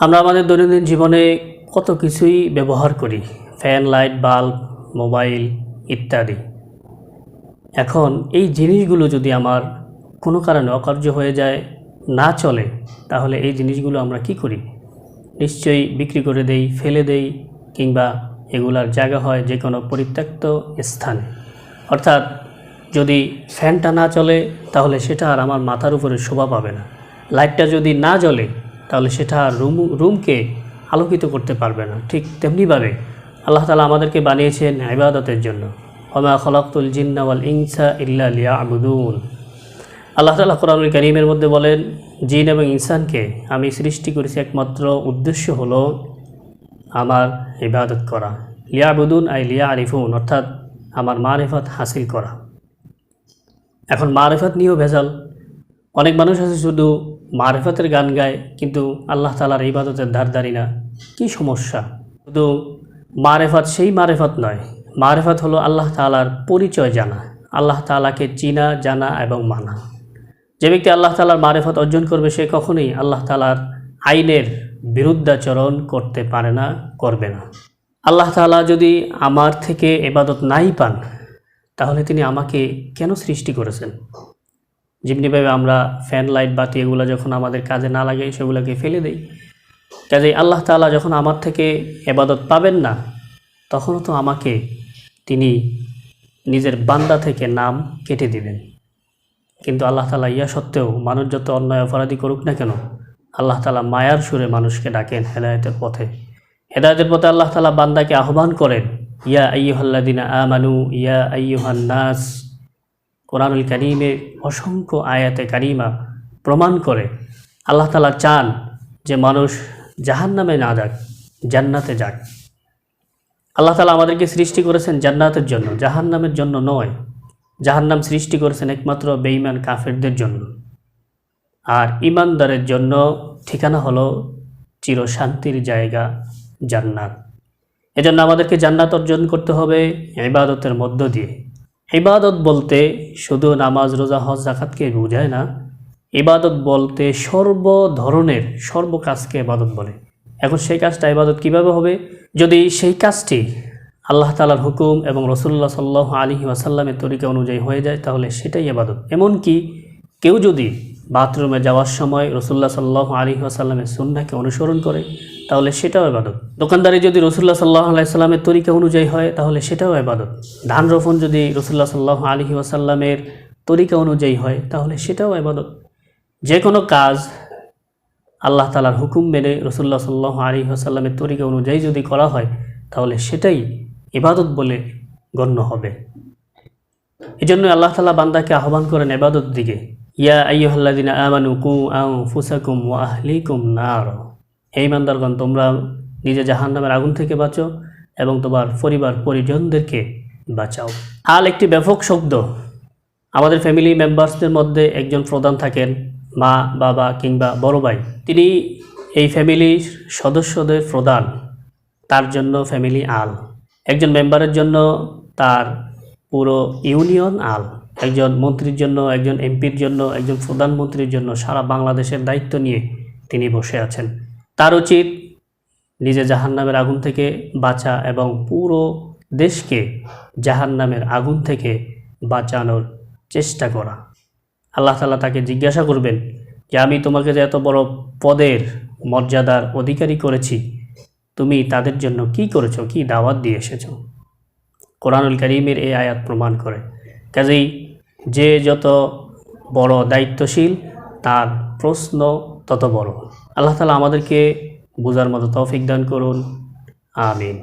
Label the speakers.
Speaker 1: আমরা আমাদের দৈনন্দিন জীবনে কত কিছুই ব্যবহার করি। ফ্যান, লাইট, বাল্ব, মোবাইল ইত্যাদি। এখন এই জিনিসগুলো যদি আমার কোনো কারণে অকার্য হয়ে যায়, না চলে, তাহলে এই জিনিসগুলো আমরা কি করি? নিশ্চয়ই বিক্রি করে দেই, ফেলে দেই, কিংবা এগুলার জায়গা হয় যে কোনো পরিত্যক্ত স্থানে। অর্থাৎ যদি ফ্যানটা না চলে, তাহলে সেটা আর আমার মাথার উপরে শোভা পাবে না। লাইটটা যদি না জ্বলে তাহলে সেটা রুম, রুমকে আলোকিত করতে পারবে না। ঠিক তেমনিভাবে আল্লাহ তালা আমাদেরকে বানিয়েছেন ইবাদতের জন্য। হমা খলাকুল জিন্নাওয়াল ইনসা ইল্লা লিয়া আবুদুন আল্লাহ তালা কোরআনুল করিমের মধ্যে বলেন, জিন এবং ইনসানকে আমি সৃষ্টি করেছি একমাত্র উদ্দেশ্য হলো আমার ইবাদত করা। লিয়া বুদুন আই লিয়া আরিফুন অর্থাৎ আমার মারেফত হাসিল করা। এখন মারেফত নিয়েও ভেজাল। অনেক মানুষ আছে শুধু মারেফতের গান গায়, কিন্তু আল্লাহ তালার ইবাদতের ধার ধারি না। কী সমস্যা? শুধু মারেফাত সেই মারেফত নয়, মারেফত হলো আল্লাহ তালার পরিচয় জানা। আল্লাহ তালাকে চিনা, জানা এবং মানা। যে ব্যক্তি আল্লাহ তালার মারেফত অর্জন করবে, সে কখনোই আল্লাহ তালার আইনের বিরুদ্ধাচরণ করতে পারে না, করবে না। আল্লাহ তালা যদি আমার থেকে এবাদত নাই পান, তাহলে তিনি আমাকে কেন সৃষ্টি করেছেন? যেমনিভাবে আমরা ফ্যান লাইট বাতি এগুলো যখন আমাদের কাজে না লাগে, সেগুলোকে ফেলে দেই। কাজেই আল্লাহ তাআলা যখন আমার থেকে এবাদত পাবেন না তখনও তো আমাকে তিনি নিজের বান্দা থেকে নাম কেটে দিবেন। কিন্তু আল্লাহ তালা ইয়া সত্ত্বেও মানুষ যত অন্যায় অপরাধী করুক না কেন, আল্লাহ তালা মায়ার সুরে মানুষকে ডাকেন হেদায়তের পথে। হেদায়তের পথে আল্লাহ তালা বান্দাকে আহ্বান করেন, ইয়া আইয়ুহাল্লাদিনা আমানু, ইয়া আইয়ুহান নাস কোরআনুল কারিমে অসংখ্য আয়াতে কারিমা প্রমাণ করে। আল্লাহ তালা চান যে মানুষ জাহান নামে না যাক, জান্নাতে যাক। আল্লাহ তালা আমাদেরকে সৃষ্টি করেছেন জান্নাতের জন্য জাহান নামের জন্য নয়। জাহান্নাম সৃষ্টি করেছেন একমাত্র বেঈমান কাফেরদের জন্য। আর ইমানদারের জন্য ঠিকানা হলো চিরশান্তির জায়গা জান্নাত। এজন্য আমাদেরকে জান্নাত অর্জন করতে হবে ইবাদতের মধ্য দিয়ে। ইবাদত বলতে শুধু নামাজ, রোজা, হজ জাকাতকে বোঝায় না, ইবাদত বলতে সর্ব ধরনের, সর্ব কাজকে ইবাদত বলে। এখন সেই কাজটা ইবাদত কীভাবে হবে? যদি সেই কাজটি আল্লাহ তালার হুকুম এবং রসুল্লাহ সাল্লাহ আলী ওয়াসাল্লামের তরিকা অনুযায়ী হয়ে যায়, তাহলে সেটাই এবাদত এমনকি কেউ যদি বাথরুমে যাওয়ার সময় রসুল্লাহ সাল্লাহ আলী ওয়াসাল্লামের সুন্নাকে অনুসরণ করে তাহলে সেটাও এবাদত দোকানদারি যদি রসুল্লাহ সাল্লাহ আলাইসাল্লামের তরিকা অনুযায়ী হয়, তাহলে সেটাও এবাদত ধান রোপণ যদি রসুল্লাহ সাল্লাহ আলী ওয়াসাল্লামের তরিকা অনুযায়ী হয়, তাহলে সেটাও এবাদত যে কোনো কাজ আল্লাহ তালার হুকুম মেনে রসুল্লাহ সাল্লাহ আলী আসাল্লামের তরিকা অনুযায়ী যদি করা হয়, তাহলে সেটাই ইবাদত বলে গণ্য হবে। এই জন্য আল্লাহ তালা বান্দাকে আহ্বান করেন এবাদত দিকে। ইয়া আইয়ুহাল্লাদিনা আমানু কু আউ ফুসাকুম ওয়া আহলিকুম নার। হে ইমানদারগণ তোমরা নিজে জাহান নামের আগুন থেকে বাঁচো এবং তোমার পরিবার পরিজনদেরকে বাঁচাও। আল একটি ব্যাপক শব্দ। আমাদের ফ্যামিলি মেম্বার্সদের মধ্যে একজন প্রধান থাকেন, মা, বাবা কিংবা বড় ভাই। তিনি এই ফ্যামিলির সদস্যদের প্রধান। তার জন্য ফ্যামিলি আল। একজন মেম্বারের জন্য তার পুরো ইউনিয়ন আল। একজন মন্ত্রীর জন্য, একজন এমপির জন্য, একজন প্রধানমন্ত্রীর জন্য সারা বাংলাদেশের দায়িত্ব নিয়ে তিনি বসে আছেন। তার উচিত নিজে জাহান্নামের আগুন থেকে বাঁচা এবং পুরো দেশকে জাহান্নামের আগুন থেকে বাঁচানোর চেষ্টা করা। আল্লাহ তালা তাকে জিজ্ঞাসা করবেন, যে আমি তোমাকে যে এত বড় পদের মর্যাদার অধিকারী করেছি, তুমি তাদের জন্য কি করেছ? কি দাওয়াত দিয়ে এসেছ? কোরআনুল করিমের এই আয়াত প্রমাণ করে। কাজেই যে যত বড় দায়িত্বশীল, তার প্রশ্ন তত বড়। আল্লাহ তালা আমাদেরকে বোঝার মতো তৌফিক দান করুন। আমিন।